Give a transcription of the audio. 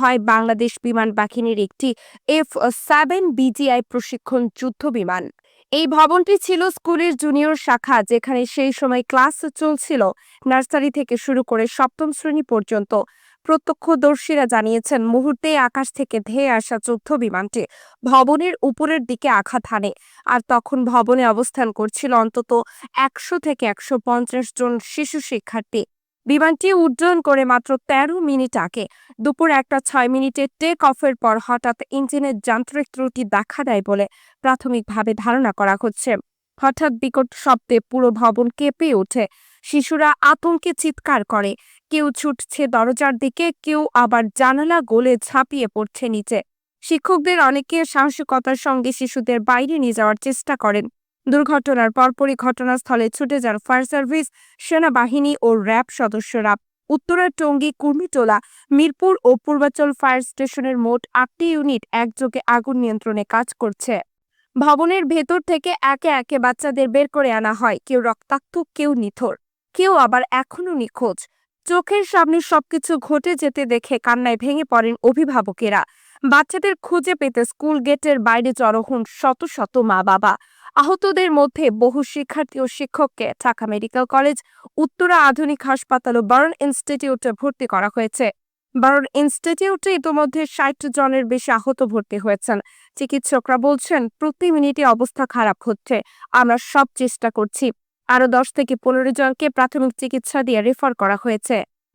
হয় বাংলাদেশ বিমান বাহিনীর একটি এফ সেভেন বিজিআই প্রশিক্ষণ যুদ্ধ বিমান। এই ভবনটি ছিল স্কুলের জুনিয়র শাখা, যেখানে সেই সময় ক্লাস চলছিল। নার্সারি থেকে শুরু করে সপ্তম শ্রেণি পর্যন্ত প্রত্যক্ষদর্শীরা জানিয়েছেন, মুহূর্তে আকাশ থেকে ধেয়ে আসা যুদ্ধ বিমানটি ভবনের উপরের দিকে আঘাত হানে, আর তখন ভবনে অবস্থান করছিল অন্তত একশো থেকে একশো পঞ্চাশ জন শিশু শিক্ষার্থী। বিমানটি উড্ডয়ন করে মাত্র তেরো মিনিট আগে দুপুর একটা ছয় মিনিটে টেক অফের পর হঠাৎ ইঞ্জিনের যান্ত্রিক ত্রুটি দেখা দেয় বলে প্রাথমিকভাবে ধারণা করা হচ্ছে। হঠাৎ বিকট শব্দে পুরো ভবন কেঁপে ওঠে। শিশুরা আতঙ্কে চিৎকার করে। কেউ ছুটছে দরজার দিকে, কেউ আবার জানালা গোলে ঝাঁপিয়ে পড়ছে নিচে। শিক্ষকদের অনেকে সাহসিকতার সঙ্গে শিশুদের বাইরে নিয়ে যাওয়ার চেষ্টা করেন। দুর্ঘটনার পরপরই ঘটনাস্থলে ছুটে যান ফায়ার সার্ভিস, সেনাবাহিনী ও র্যাব সদস্যরা। উত্তরা টঙ্গী, কুর্মিটোলা, মিরপুর ও পূর্বাচল ফায়ার স্টেশনের মোট আটটি ইউনিট একযোগে আগুন নিয়ন্ত্রণে কাজ করছে। ভবনের ভেতর থেকে একে একে বাচ্চাদের বের করে আনা হয়। কেউ রক্তাক্ত, কেউ নিথর, কেউ আবার এখনও নিখোঁজ। চোখের সামনে সবকিছু ঘটে যেতে দেখে কান্নায় ভেঙে পড়েন অভিভাবকেরা। বাচ্চাদের খুঁজে পেতে স্কুল গেটের বাইরে জড়ো হন শত শত মা বাবা আহতদের মধ্যে বহু শিক্ষার্থী ও শিক্ষককে ঢাকা মেডিকেল কলেজ, উত্তরা আধুনিক হাসপাতাল ও বার্ন ইনস্টিটিউটে ভর্তি করা হয়েছে। বার্ন ইনস্টিটিউটে ইতোমধ্যে ষাট জনের বেশি আহত ভর্তি হয়েছেন। চিকিৎসকরা বলছেন, প্রতি মিনিটে অবস্থা খারাপ হচ্ছে। আমরা সব চেষ্টা করছি। আরও দশ থেকে পনেরো জনকে প্রাথমিক চিকিৎসা দিয়ে রেফার করা হয়েছে।